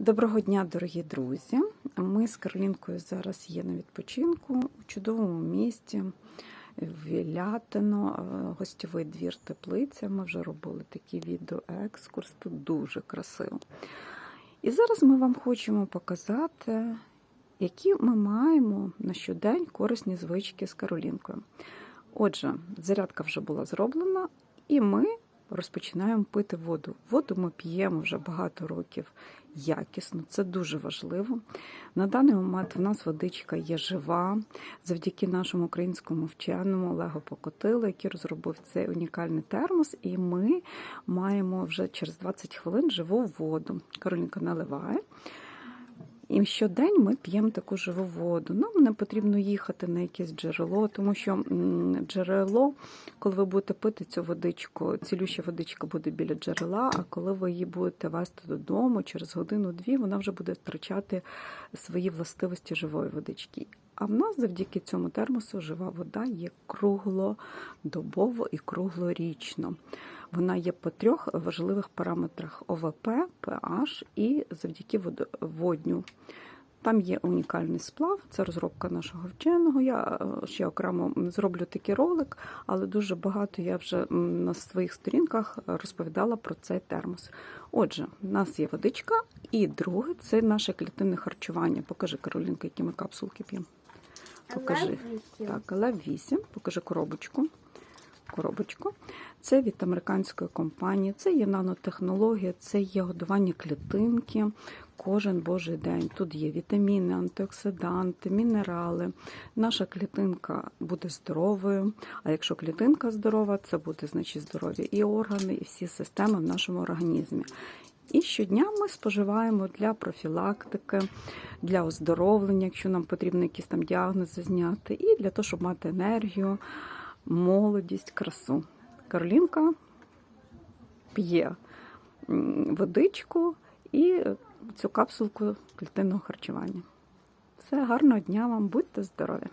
Доброго дня, дорогі друзі! Ми з Каролінкою зараз є на відпочинку у чудовому місті Вілятино, е, гостьовий двір теплиця. Ми вже робили такий відеоекскурс, тут дуже красиво. І зараз ми вам хочемо показати, які ми маємо на щодень корисні звички з Каролінкою. Отже, зарядка вже була зроблена, і ми розпочинаємо пити воду. Воду ми п'ємо вже багато років якісно, це дуже важливо. На даний момент в нас водичка є жива завдяки нашому українському вченому Олегу Покотилу, який розробив цей унікальний термос, і ми маємо вже через 20 хвилин живу воду. Каролінка наливає. І щодень ми п'ємо таку живу воду. Нам не потрібно їхати на якесь джерело, тому що джерело, коли ви будете пити цю водичку, цілюща водичка буде біля джерела, а коли ви її будете вести додому через годину-дві, вона вже буде втрачати свої властивості живої водички. А в нас завдяки цьому термосу жива вода є круглодобово і круглорічно. Вона є по трьох важливих параметрах ОВП, pH і завдяки водню. Там є унікальний сплав, це розробка нашого вченого. Я е, ще окремо зроблю такий ролик, але дуже багато я вже на своїх сторінках розповідала про цей термос. Отже, в нас є водичка, і друге це наше клітинне харчування. Покажи, Каролінка, які ми капсулки п'ємо. Покажи. Так, лев 8, покажи коробочку. Коробочку. Це від американської компанії, це є нанотехнологія, це є годування клітинки кожен божий день. Тут є вітаміни, антиоксиданти, мінерали. Наша клітинка буде здоровою. А якщо клітинка здорова, це буде значить здорові і органи, і всі системи в нашому організмі. І щодня ми споживаємо для профілактики, для оздоровлення, якщо нам потрібно якісь там діагнози зняти, і для того, щоб мати енергію, молодість, красу. Каролінка п'є водичку і цю капсулку клітинного харчування. Все, гарного дня вам, будьте здорові!